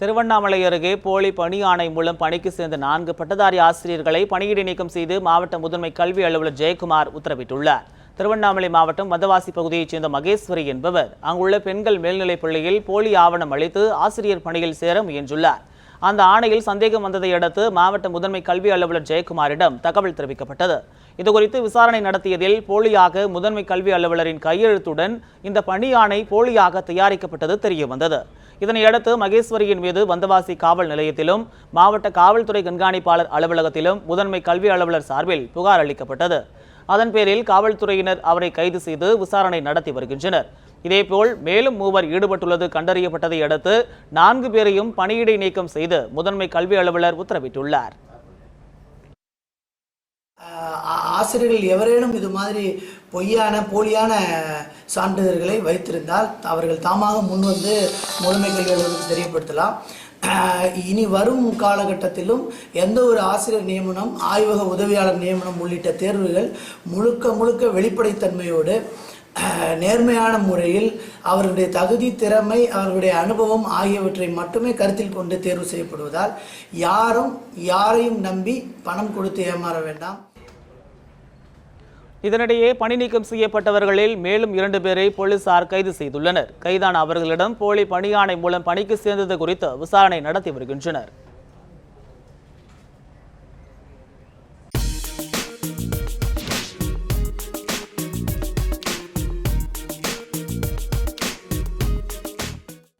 திருவண்ணாமலை அருகே போலி பணி ஆணை மூலம் பணிக்கு சேர்ந்த நான்கு பட்டதாரி ஆசிரியர்களை பணியிடை நீக்கம் செய்து மாவட்ட முதன்மை கல்வி அலுவலர் ஜெயக்குமார் உத்தரவிட்டுள்ளார். திருவண்ணாமலை மாவட்டம் மதவாசி பகுதியைச் சேர்ந்த மகேஸ்வரி என்பவர் அங்குள்ள பெண்கள் மேல்நிலைப் பள்ளியில் போலி ஆவணம் அளித்து ஆசிரியர் பணியில் சேர முயன்றுள்ளார். அந்த ஆணையில் சந்தேகம் வந்ததை அடுத்து மாவட்ட முதன்மை கல்வி அலுவலர் ஜெயக்குமாரிடம் தகவல் தெரிவிக்கப்பட்டது. இதுகுறித்து விசாரணை நடத்தியதில் போலியாக முதன்மை கல்வி அலுவலரின் கையெழுத்துடன் இந்த பணி ஆணை போலியாக தயாரிக்கப்பட்டது தெரியவந்தது. இதனையடுத்து மகேஸ்வரியின் மீது வந்தவாசி காவல் நிலையத்திலும் மாவட்ட காவல்துறை கண்காணிப்பாளர் அலுவலகத்திலும் முதன்மை கல்வி அலுவலர் சார்பில் புகார் அளிக்கப்பட்டது. அதன் பேரில் காவல்துறையினர் அவரை கைது செய்து விசாரணை நடத்தி வருகின்றனர். இதேபோல் மேலும் மூவர் ஈடுபட்டுள்ளது கண்டறியப்பட்டதை அடுத்து நான்கு பேரையும் பணியிடை நீக்கம் செய்து முதன்மை கல்வி அலுவலர் உத்தரவிட்டுள்ளார். ஆஹ் ஆசிரியர்கள் எவரேனும் இது மாதிரி பொய்யான போலியான சான்றிதழ்களை வைத்திருந்தால் அவர்கள் தாமாக முன்வந்து முதன்மை கல்வி அலுவலருக்கு தெரியப்படுத்தலாம். இனி வரும் காலகட்டத்திலும் எந்த ஒரு ஆசிரியர் நியமனம் ஆய்வக உதவியாளர் நியமனம் உள்ளிட்ட தேர்வுகள் முழுக்க முழுக்க வெளிப்படைத்தன்மையோடு நேர்மையான முறையில் அவர்களுடைய தகுதி திறமை அவர்களுடைய அனுபவம் ஆகியவற்றை மட்டுமே கருத்தில் கொண்டு தேர்வு செய்யப்படுவதால் யாரும் யாரையும் நம்பி பணம் கொடுத்து ஏமாற வேண்டாம். இதனிடையே பணி நீக்கம் செய்யப்பட்டவர்களில் மேலும் இரண்டு பேரை போலீசார் கைது செய்துள்ளனர். கைதான அவர்களிடம் போலி பணியாணை மூலம் பணிக்கு சேர்ந்தது குறித்து விசாரணை நடத்தி வருகின்றனர்.